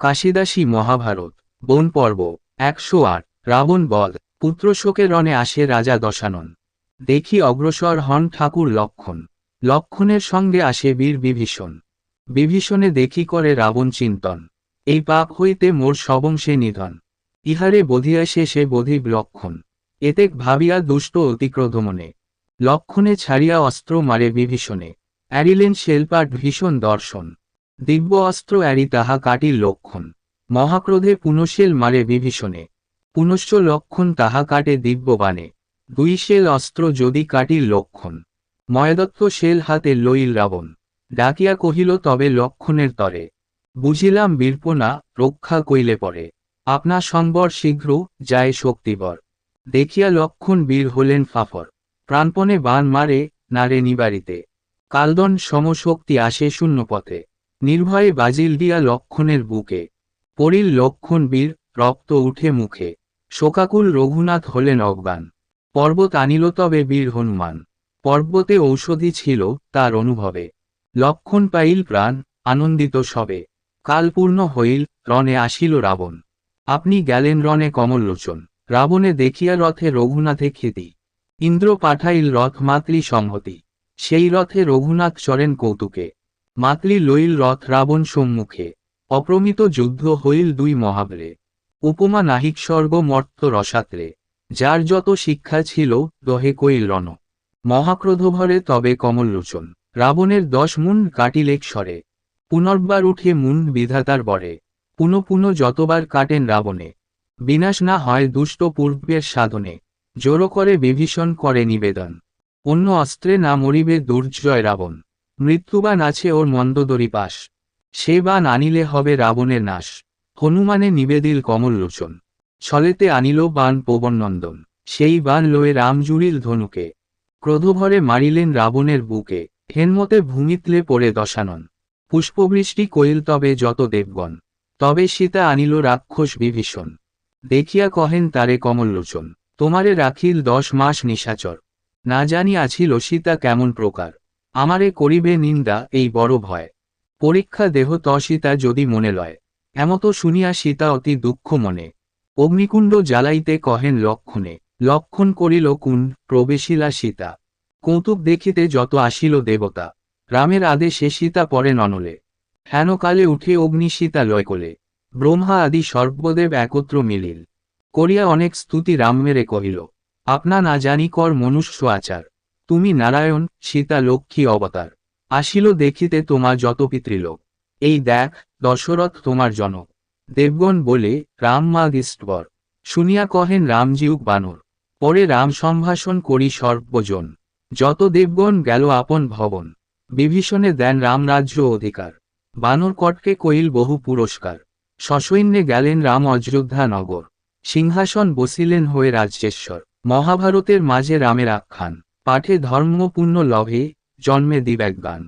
কাশিদাসী মহাভারত, বন পর্ব, একশো আট, রাবণ বধ পুত্রশোকের রণে আসে রাজা দশানন। দেখি অগ্রসর হন ঠাকুর লক্ষণ। লক্ষণের সঙ্গে আসে বীর বিভীষণ। বিভীষণে দেখি করে রাবণ চিন্তন। এই পাপ হইতে মোর সবংশে নিধন। ইহারে বধিয়া সে সে বধিব লক্ষণ। এতেক ভাবিয়া দুষ্ট অতিক্রোধ মনে। লক্ষণে ছাড়িয়া অস্ত্র মারে বিভীষণে। অ্যারিলেন শেলপাট ভীষণ দর্শন। দিব্য অস্ত্র অ্যারি তাহা কাটির লক্ষণ। মহাক্রোধে পুনশেল মারে বিভীষণে। পুনশ্চ লক্ষণ তাহা কাটে দিব্য বাণে দুই শেল অস্ত্র যদি কাটির লক্ষণ। ময়দত্ত শেল হাতে লইল রাবণ। ডাকিয়া কহিল, তবে লক্ষণের তরে। বুঝিলাম বীরপনা রক্ষা কইলে পরে। আপনা সম্বর শীঘ্র যায় শক্তিবর। দেখিয়া লক্ষণ বীর হলেন ফাফর। প্রাণপণে বান মারে নারে নিবারিতে কালদন সমশক্তি আসে শূন্য পথে নির্ভয়ে বাজিল দিয়া লক্ষণের বুকে। পড়িল লক্ষণ বীর, রক্ত উঠে মুখে। শোকাকুল রঘুনাথ হলেন অজ্ঞান। পর্বত আনিল তবে বীর হনুমান। পর্বতে ঔষধি ছিল তার অনুভবে। লক্ষণ পাইল প্রাণ, আনন্দিত সবে। কালপূর্ণ হইল, রণে আসিল রাবণ। আপনি গেলেন রণে কমললোচন রাবণে দেখিয়া রথে রঘুনাথে খ্যাতি ইন্দ্র পাঠাইল রথ মাতৃ সংহতি। সেই রথে রঘুনাথ চরেন কৌতুকে। মাতলি লইল রথ রাবণ সম্মুখে। অপ্রমিত যুদ্ধ হইল দুই মহাবরে উপমা নাহিক স্বর্গ মর্ত রসাত্রে। যার যত শিক্ষা ছিল, দহে কইল, রণ। মহাক্রোধভরে তবে কমললোচন। রাবণের দশ মুন কাটিলেক স্বরে। পুনর্বার উঠে মুন বিধাতার বরে। পুন পুন যতবার কাটেন রাবণে। বিনাশ না হয় দুষ্ট পূর্বের সাধনে। জোরো করে বিভীষণ করে নিবেদন। অন্য অস্ত্রে না মরিবে দুর্জয় রাবণ। মৃত্যুবান আছে ওর মন্দদরি পাশ। সে বান আনিলে হবে রাবণের নাশ। হনুমানে নিবেদিল কমললোচন ছলেতে আনিল বান পবননন্দন সেই বান লয়ে রাম জুড়িল ধনুকে। ক্রোধভরে মারিলেন রাবণের বুকে। হেনমতে ভূমিতলে পড়ে দশানন। পুষ্পবৃষ্টি কইল তবে যত দেবগণ। তবে সীতা আনিল রাক্ষস বিভীষণ। দেখিয়া কহেন তারে কমললোচন তোমারে রাখিল দশ মাস নিশাচর। না জানি আছিল সীতা কেমন প্রকার। আমারে করিবে নিন্দা, এই বড় ভয়। পরীক্ষা দেহ সীতা যদি মনে লয়, এমত শুনিয়া সীতা অতি দুঃখ মনে। অগ্নিকুণ্ড জ্বালাইতে কহেন লক্ষণে, লক্ষণ করিল কুণ্ড, প্রবেশিলা সীতা। কৌতুক দেখিতে যত আসিল দেবতা, রামের আদেশে সীতা পরে ননলে। হেনকালে উঠে অগ্নি সীতা লয় কোলে, ব্রহ্মা আদি সর্বদেব একত্র মিলিল। করিয়া অনেক স্তুতি রাম মেরে কহিল, আপনা না জানি কর মনুষ্য আচার। তুমি নারায়ণ, সীতা লক্ষ্মী অবতার। আসিল দেখিতে তোমার যত পিতৃলোক। এই দেখ, দশরথ তোমার জনক। দেবগণ বলে, রাম মা গিষ্টবর শুনিয়া কহেন রামজিউক বানর। পরে রাম সম্ভাষণ করি সর্বজন। যত দেবগণ গেল আপন ভবন। বিভীষণে দেন রামরাজ্য অধিকার। বানর কটকে কইল, বহু পুরস্কার। সসৈন্যে গেলেন রাম অযোধ্যা নগর। সিংহাসন বসিলেন হয়ে রাজ্যেশ্বর। মহাভারতের মাঝে রামের আখ্যান। পাঠে ধর্মপূর্ণ লভে জন্মে দিব্যাজ্ঞান।